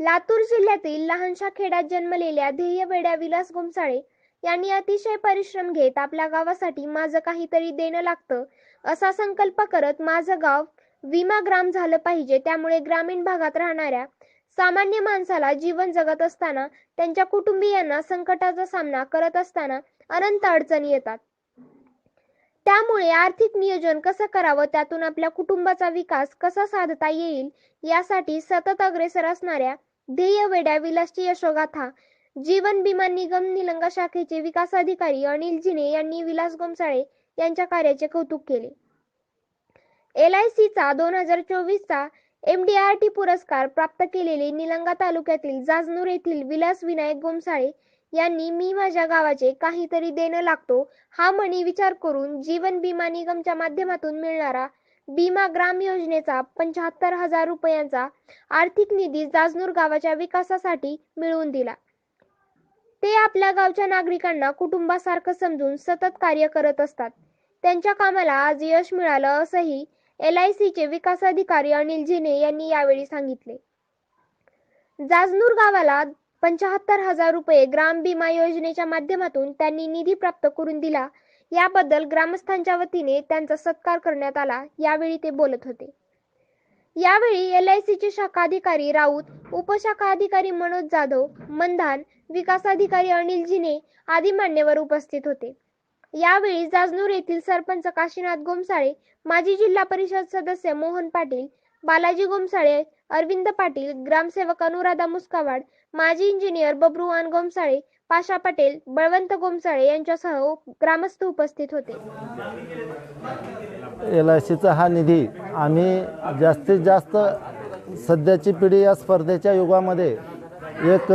लातूर जिल्ह्यातील लहानशा खेड्यात जन्मलेल्या ध्येय वेड्या विलास गोमसाळे यांनी अतिशय परिश्रम घेत आपल्या गावासाठी माझं काहीतरी देणं लागतं असा संकल्प करत माझं गाव विमा ग्राम झालं पाहिजे. त्यामुळे ग्रामीण भागात राहणाऱ्या सामान्य माणसाला जीवन जगत असताना त्यांच्या कुटुंबियांना संकटाचा सामना करत असताना अनंत अडचणी येतात. त्यामुळे आर्थिक नियोजन कसं करावं त्यातून आपल्या कुटुंबाचा विकास कसा साधता येईल यासाठी सतत अग्रेसर असणाऱ्या ध्येय वेड्या विलासची यशोगाथा. जीवन विमा निगम निलंगा शाखेचे विकास अधिकारी अनिल जिने यांनी विलास गोमसाळे यांच्या कार्याचे कौतुक केले. एल आय सीचा दोन हजार चोवीसचा एम डी आर टी पुरस्कार प्राप्त केलेले निलंगा तालुक्यातील जाजनूर येथील विलास विनायक गोमसाळे यांनी मी माझ्या गावाचे काहीतरी देणं लागतो हा म्हणी विचार करून जीवन विमा निगमच्या माध्यमातून मिळणारा बीमा ग्राम योजनेचा पंच्याहत्तर हजार रुपयांचा आर्थिक निधी जाजनूर गावाच्या विकासासाठी मिळवून दिला. ते आपल्या गावच्या नागरिकांना कुटुंबासारखं समजून सतत कार्य करत असतात. त्यांच्या कामाला आज यश मिळालं असंही एल आय सीचे विकास अधिकारी अनिल जिने यांनी यावेळी सांगितले. जाजनूर गावाला पंच्याहत्तर हजार रुपये ग्राम बीमा योजनेच्या माध्यमातून त्यांनी निधी प्राप्त करून दिला याबद्दल ग्रामस्थांच्या वतीने त्यांचा सत्कार करण्यात आला यावेळी ते बोलत होते. यावेळी एल आय सीचे शाखा अधिकारी राऊत उपशाखा अधिकारी मनोज जाधव मंधान विकास अधिकारी अनिल जिने आदी मान्यवर उपस्थित होते. यावेळी जाजनूर येथील सरपंच काशीनाथ गोमसाळे माजी जिल्हा परिषद सदस्य मोहन पाटील बालाजी गोमसाळे अरविंद पाटील ग्रामसेवक अनुराधा मुस्कावाड माजी इंजिनियर बब्रुवान गोमसाळे पाशा पटेल बळवंत गोमसाळे यांच्यासह ग्रामस्थ उपस्थित होते. एल आय सीचा हा निधी आम्ही जास्तीत जास्त सध्याची पिढी या स्पर्धेच्या युगामध्ये एक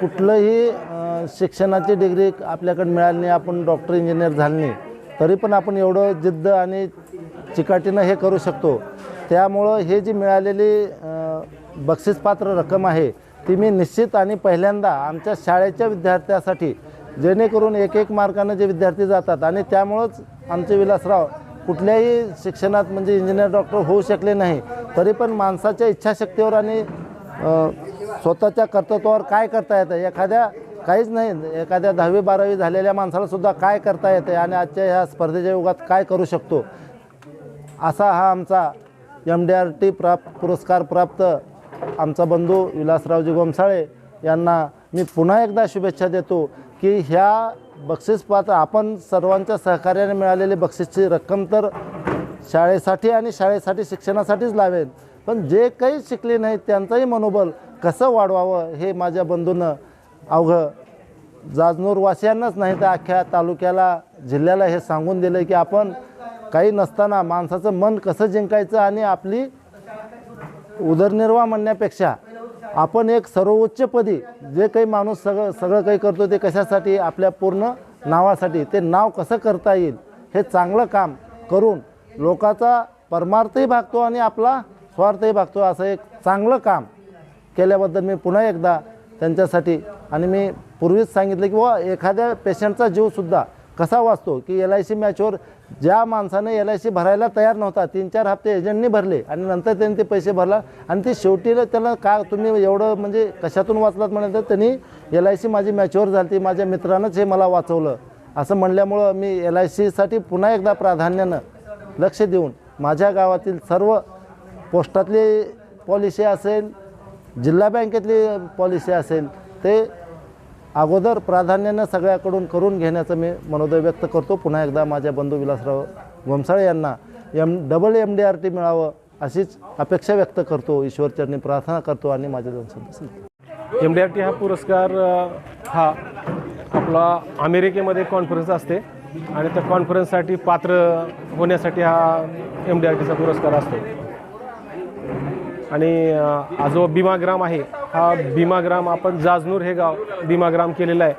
कुठलंही शिक्षणाची डिग्री आपल्याकडे मिळाली नाही आपण डॉक्टर इंजिनियर झाले नाही तरी पण आपण एवढं जिद्द आणि चिकाटीनं हे करू शकतो. त्यामुळं हे जी मिळालेली बक्षीसपात्र रक्कम आहे ती मी निश्चित आणि पहिल्यांदा आमच्या शाळेच्या विद्यार्थ्यासाठी जेणेकरून एक एक मार्कानं जे विद्यार्थी जातात आणि त्यामुळंच आमचे विलासराव कुठल्याही शिक्षणात म्हणजे इंजिनियर डॉक्टर होऊ शकले नाही तरी पण माणसाच्या इच्छाशक्तीवर आणि स्वतःच्या कर्तृत्वावर काय करता येतं? एखाद्या काहीच नाही एखाद्या दहावी बारावी झालेल्या माणसालासुद्धा काय करता येते आणि आजच्या ह्या स्पर्धेच्या युगात काय करू शकतो? असा हा आमचा एम डी आर टी प्राप्त पुरस्कार प्राप्त आमचा बंधू विलासरावजी गोमसाळे यांना मी पुन्हा एकदा शुभेच्छा देतो की ह्या बक्षीस पात्र आपण सर्वांच्या सहकार्याने मिळालेली बक्षीसची रक्कम तर शाळेसाठी आणि शाळेसाठी शिक्षणासाठीच लावेन पण जे काही शिकले नाहीत त्यांचंही मनोबल कसं वाढवावं हे माझ्या बंधूनं अवघं जाजनूरवासियांनाच नाही तर अख्ख्या तालुक्याला जिल्ह्याला हे सांगून दिलं की आपण काही नसताना माणसाचं मन कसं जिंकायचं आणि आपली उदरनिर्वाह म्हणण्यापेक्षा आपण एक सर्वोच्चपदी जे काही माणूस सगळं सगळं काही करतो ते कशासाठी? आपल्या पूर्ण नावासाठी. ते नाव कसं करता येईल? हे चांगलं काम करून लोकाचा परमार्थही भागतो आणि आपला स्वार्थही भागतो. असं एक चांगलं काम केल्याबद्दल मी पुन्हा एकदा त्यांच्यासाठी आणि मी पूर्वीच सांगितलं की व एखाद्या पेशंटचा जीवसुद्धा कसा वाचतो? की एल आय सी मॅचवर ज्या माणसानं एल आय सी भरायला तयार नव्हता तीन चार हप्ते एजंटनी भरले आणि नंतर त्यांनी ते पैसे भरला आणि ते शेवटीला त्याला का तुम्ही एवढं म्हणजे कशातून वाचलात म्हणाल तर त्यांनी एल आय सी माझी मॅच्युअर झाली ती माझ्या मित्रानंच हे मला वाचवलं. असं म्हणल्यामुळं मी एल आय सीसाठी पुन्हा एकदा प्राधान्यानं लक्ष देऊन माझ्या गावातील सर्व पोस्टातली पॉलिसी असेल जिल्हा बँकेतली पॉलिसी असेल ते अगोदर प्राधान्यानं सगळ्याकडून करून घेण्याचं मी मनोदय व्यक्त करतो. पुन्हा एकदा माझ्या बंधू विलासराव गोमसाळे यांना M double M D R T मिळावं अशीच अपेक्षा व्यक्त करतो. ईश्वरचरणी प्रार्थना करतो आणि माझ्या दोन एम डी आर टी हा पुरस्कार हा आपला अमेरिकेमध्ये कॉन्फरन्स असते आणि त्या कॉन्फरन्ससाठी पात्र होण्यासाठी हा एम डी आर टीचा पुरस्कार असतो. आणि हा जो भीमाग्राम आहे हा भीमाग्राम आपण जाजनूर हे गाव भीमाग्राम केलेलं आहे.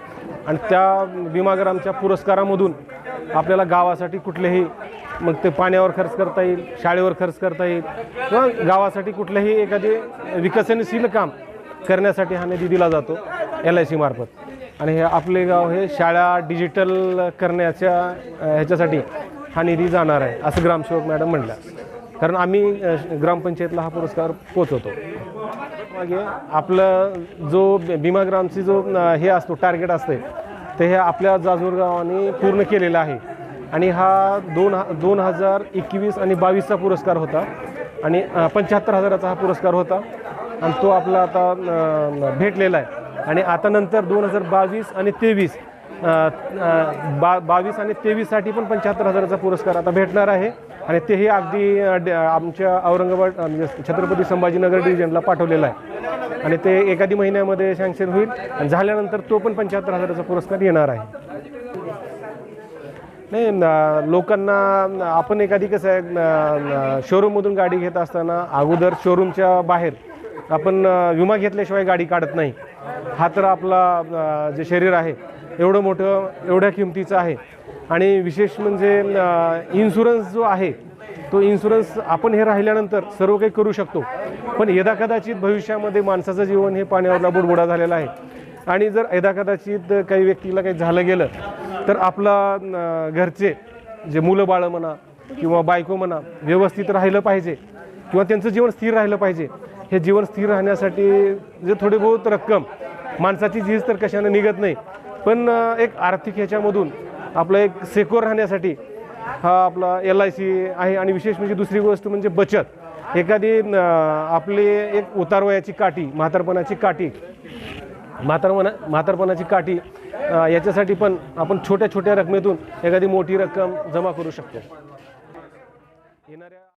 आणि त्या भीमाग्रामच्या पुरस्कारामधून आपल्याला गावासाठी कुठलेही मग ते पाण्यावर खर्च करता येईल शाळेवर खर्च करता येईल किंवा गावासाठी कुठलंही एखादे विकसनशील काम करण्यासाठी हा निधी दिला जातो एल आय सी मार्फत. आणि हे आपले गाव हे शाळा डिजिटल करण्याच्या ह्याच्यासाठी हा निधी जाणार आहे असं ग्रामसेवक मॅडम म्हणल्या. कारण आम्ही ग्रामपंचायतला हा पुरस्कार पोचवतो. मागे आपलं जो भीमाग्रामची जो हे असतो टार्गेट असते ते हे आपल्या जाजूर गावाने पूर्ण केलेलं आहे. आणि हा दोन ह दोन हजार एकवीस आणि बावीसचा पुरस्कार होता. आणि पंच्याहत्तर हजाराचा हा पुरस्कार होता. आणि तो आपला आता भेटलेला आहे. आणि आता नंतर दोन हजार बावीस आणि तेवीस बा बावीस आणि तेवीससाठी पण पंच्याहत्तर हजाराचा पुरस्कार आता भेटणार आहे. आणि तेही अगदी ड- आमच्या औरंगाबाद म्हणजे छत्रपती संभाजीनगर डिव्हिजनला पाठवलेलं आहे. आणि ते एखादी महिन्यामध्ये सँक्शन होईल आणि झाल्यानंतर तो पण पंच्याहत्तर हजाराचा पुरस्कार येणार आहे. नाही लोकांना आपण एखादी कसं आहे शोरूममधून गाडी घेत असताना अगोदर शोरूमच्या बाहेर आपण विमा घेतल्याशिवाय गाडी काढत नाही. हा तर आपला जे शरीर आहे एवढं मोठं एवढ्या किमतीचं आहे. आणि विशेष म्हणजे इन्शुरन्स जो आहे तो इन्शुरन्स आपण हे राहिल्यानंतर सर्व काही करू शकतो. पण यदा कदाचित भविष्यामध्ये माणसाचं जीवन हे पाण्यावरला बुडबुडा झालेला आहे. आणि जर यदा कदाचित काही व्यक्तीला काही झालं गेलं तर आपला घरचे जे मुलं बाळं म्हणा किंवा बायको म्हणा व्यवस्थित राहिलं पाहिजे किंवा त्यांचं जीवन स्थिर राहिलं पाहिजे. हे जीवन स्थिर राहण्यासाठी जे थोडी बहुत रक्कम माणसाची झीज तर कशाने निघत नाही पण एक आर्थिक ह्याच्यामधून आपलं एक सेक्युअर राहण्यासाठी हा आपला एल आय सी आहे आणि विशेष म्हणजे दुसरी गोष्ट म्हणजे बचत. एखादी आपली एक उतारवयाची काठी म्हातारपणाची काठी म्हातारपणा म्हातारपणाची काठी याच्यासाठी पण आपण छोट्या छोट्या रकमेतून एखादी मोठी रक्कम जमा करू शकतो. येणाऱ्या